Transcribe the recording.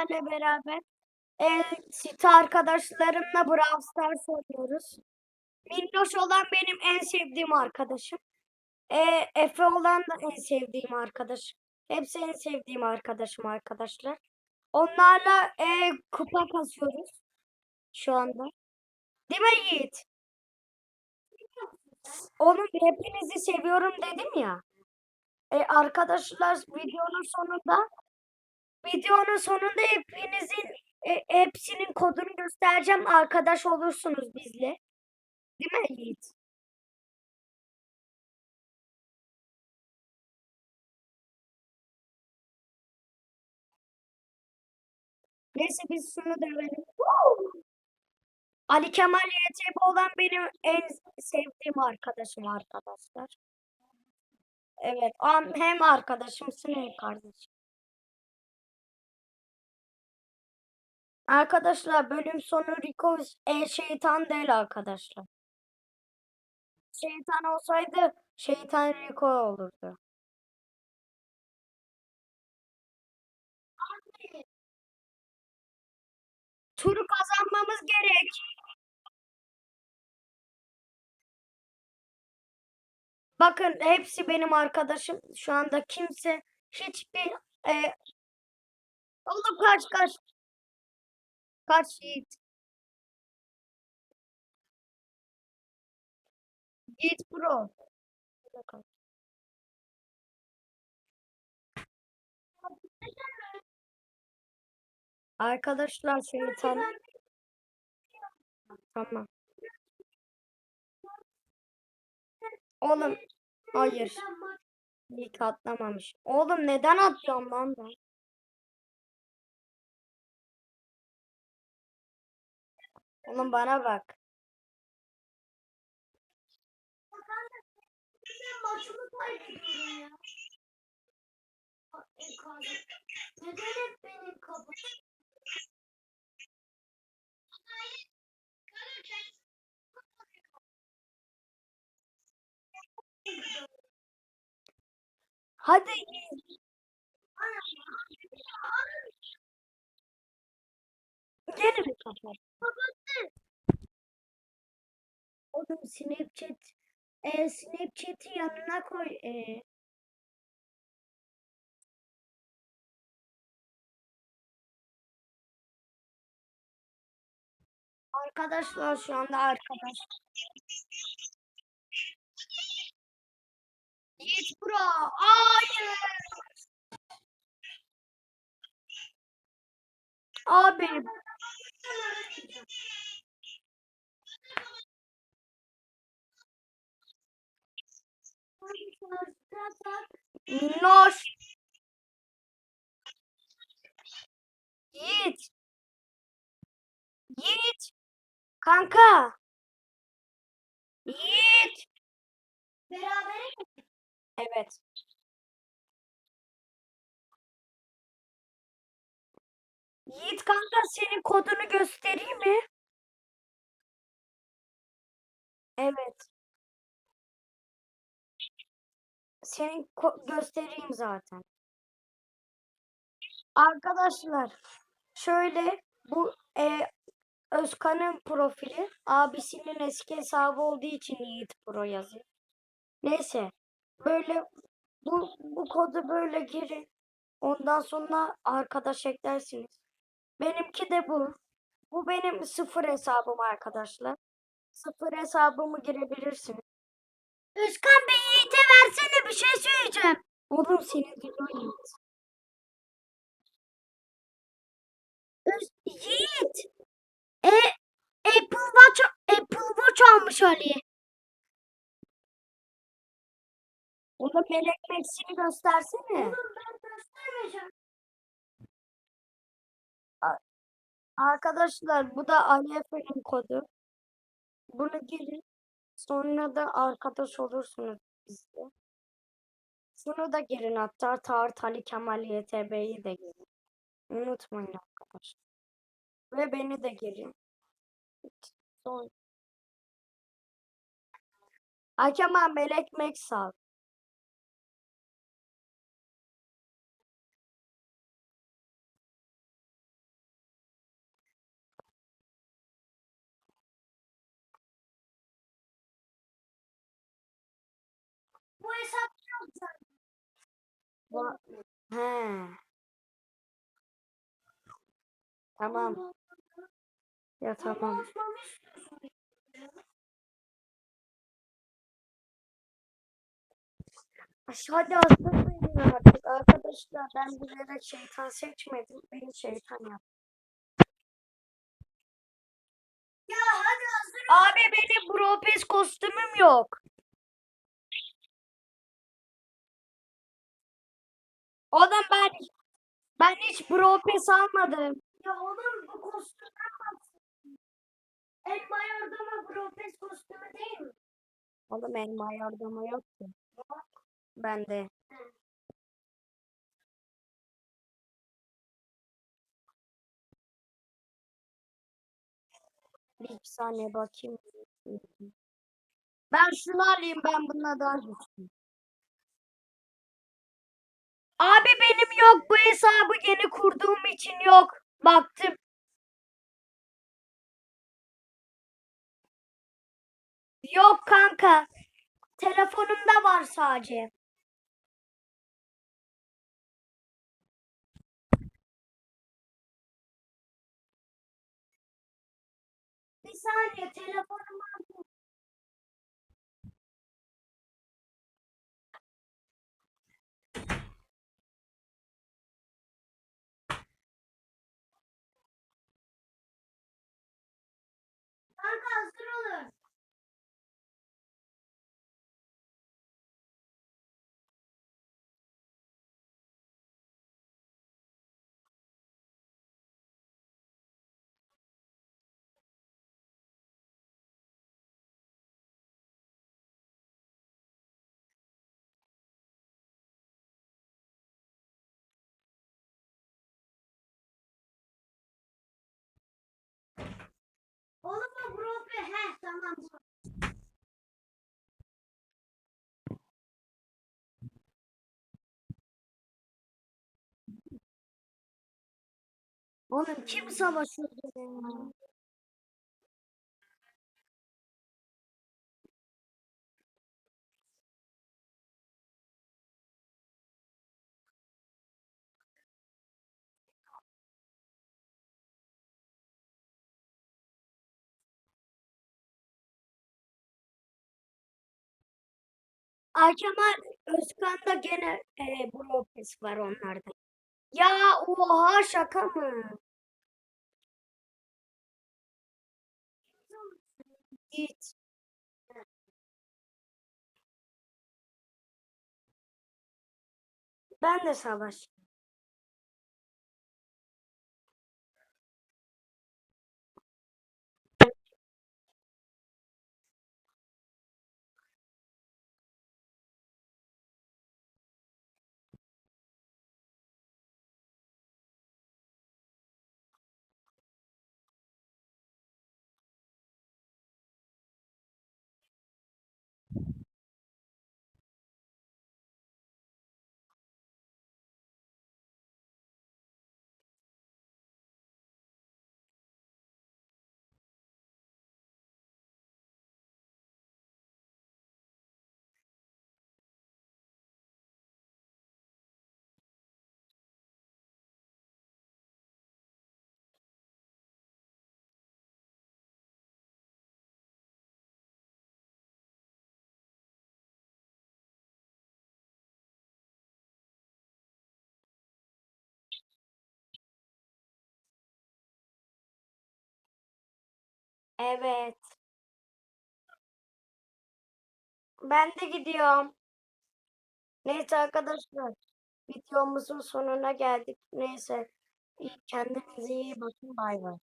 sizlerle beraber e, site arkadaşlarımla Brawl Stars oynuyoruz. Minnoş olan benim en sevdiğim arkadaşım. E, Efe olan da en sevdiğim arkadaşım. Hepsi en sevdiğim arkadaşım arkadaşlar. Onlarla e, kupa kasıyoruz şu anda. Değil mi Yiğit? Oğlum hepinizi seviyorum dedim ya. E, arkadaşlar videonun sonunda videonun sonunda hepinizin e, hepsinin kodunu göstereceğim. Arkadaş olursunuz bizle. Değil mi Yiğit? Neyse biz şunu dövelim. Ali Kemal YTB olan benim en sevdiğim arkadaşım arkadaşlar. Evet, hem arkadaşımsın hem kardeşim. Arkadaşlar bölüm sonu Rico e, şeytan değil arkadaşlar. Şeytan olsaydı şeytan Rico olurdu. Turu kazanmamız gerek. Bakın hepsi benim arkadaşım. Şu anda kimse hiçbir e, oğlum kaç kaç kaç Yiğit. Yiğit Pro. Arkadaşlar şeytan tamam. Oğlum hayır. İlk atlamamış. Oğlum neden atlıyorum lan ben? Oğlum bana bak. Neden hep beni kapat? Hadi gene mi? Oğlum Snapchat e, Snapchat'i yanına koy. E. Arkadaşlar şu anda arkadaş. Yiğit Pro. Hayır. Abi. Minnoş. Yiğit. Yiğit. Kanka. Yiğit. Berabere Evet. Yiğit kanka senin kodunu göstereyim mi? Evet. Senin göstereyim zaten. Arkadaşlar şöyle bu e, Özkan'ın profili abisinin eski hesabı olduğu için Yiğit Pro yazıyor. Neyse böyle bu bu kodu böyle girin. Ondan sonra arkadaş eklersiniz. Benimki de bu. Bu benim sıfır hesabım arkadaşlar. Sıfır hesabımı girebilirsiniz. Özkan Bey versene bir şey söyleyeceğim. Oğlum senin Yiğit. Öz Yiğit. E Apple Watch Apple Watch almış Ali. Onu melek Max'ini göstersene. ben göstermeyeceğim. Arkadaşlar bu da Ali Efe'nin kodu. Bunu girin. Sonra da arkadaş olursunuz bizde. Şunu da girin hatta Tarık Ali Kemal YTB'yi de girin. Unutmayın arkadaşlar. Ve beni de girin. Son. Hakemen Melek Meksal. He. Tamam. Ya tamam. Hadi hazırlayın artık arkadaşlar. Ben bilerek şeytan seçmedim. Beni şeytan yaptı. Ya hadi hazır. Abi benim Bropes kostümüm yok. Oğlum ben ben hiç Bropes almadım. Ya oğlum bu kostümden bahsediyorum. Elma yardımı profes kostümü değil mi? Oğlum elma yardımı yok ki. Bende. Bir iki saniye bakayım. Ben şunu alayım ben bununla daha güçlüyüm. Abi benim yok bu hesabı yeni kurduğum için yok. Baktım. Yok kanka. Telefonumda var sadece. Bir saniye telefonumu Oğlum kim savaşıyor ya? Kemal Özkan'da gene e, Bropes var onlarda. Ya oha şaka mı? Git. Ben de savaş. Evet. Ben de gidiyorum. Neyse arkadaşlar. Videomuzun sonuna geldik. Neyse. Kendinize iyi bakın. Bay bay.